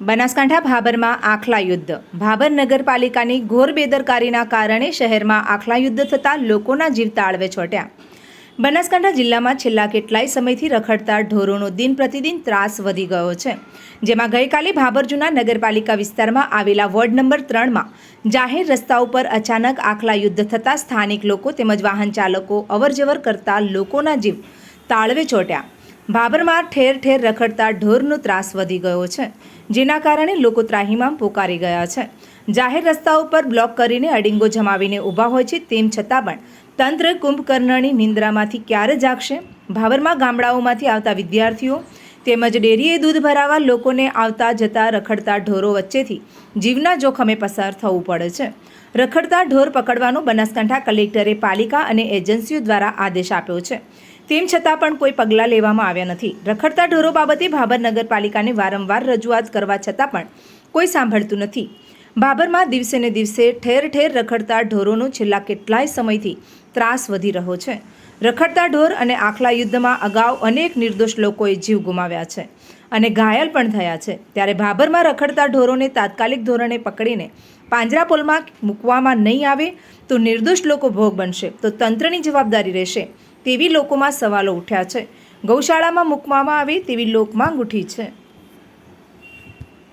બનાસકાંઠા ભાબરમાં આખલા યુદ્ધ. ભાબર નગરપાલિકાની ઘોર બેદરકારીના કારણે શહેરમાં આખલા યુદ્ધ થતાં લોકોના જીવ તાળવે છોટ્યા. બનાસકાંઠા જિલ્લામાં છેલ્લા કેટલાય સમયથી રખડતા ઢોરોનો દિન પ્રતિદિન ત્રાસ વધી ગયો છે. જેમાં ગઈકાલે ભાબર જૂના નગરપાલિકા વિસ્તારમાં આવેલા વોર્ડ નંબર ત્રણમાં જાહેર રસ્તા ઉપર અચાનક આખલા યુદ્ધ થતાં સ્થાનિક લોકો તેમજ વાહન ચાલકો અવરજવર કરતા લોકોના જીવ તાળવે ચોટ્યા ભાબરમાં ઠેર ઠેર રખડતા ઢોરનો ત્રાસ વધી ગયો છે, જેના કારણે લોકો ત્રાહીમામ પોકારી ગયા છે. જાહેર રસ્તા ઉપર બ્લોક કરીને અડિંગો જમાવીને ઊભા હોય છે, તેમ છતાં પણ તંત્ર કુંભકર્ણની નિંદ્રામાંથી ક્યારે જાગશે? ભાભરમાં ગામડાઓમાંથી આવતા વિદ્યાર્થીઓ તેમજ ડેરીએ દૂધ ભરાવા લોકોને આવતા જતા રખડતા ઢોરો વચ્ચેથી જીવના જોખમે પસાર થવું પડે છે. રખડતા ઢોર પકડવાનો બનાસકાંઠા કલેક્ટરે પાલિકા અને એજન્સીઓ દ્વારા આદેશ આપ્યો છે. તેમ છતાં પણ કોઈ પગલાં લેવામાં આવ્યા નથી. રખડતા ઢોરો બાબતે ભાબર નગરપાલિકાને વારંવાર રજૂઆત કરવા છતાં પણ કોઈ સાંભળતું નથી. ભાબરમાં દિવસે ને દિવસે ઠેર ઠેર રખડતા ઢોરોનો છેલ્લા કેટલાય સમયથી ત્રાસ વધી રહ્યો છે. રખડતા ઢોર અને આખલા યુદ્ધમાં અગાઉ અનેક નિર્દોષ લોકોએ જીવ ગુમાવ્યા છે અને ઘાયલ પણ થયા છે. ત્યારે ભાબરમાં રખડતા ઢોરોને તાત્કાલિક ધોરણે પકડીને પાંજરાપોલમાં મૂકવામાં નહીં આવે તો નિર્દોષ લોકો ભોગ બનશે. તો તંત્રની જવાબદારી રહેશે. તેવી લોકોમાં સવાલો ઉઠ્યા છે. ગૌશાળામાં મૂકવામાં આવે તેવી લોકમાંગ ઉઠી છે.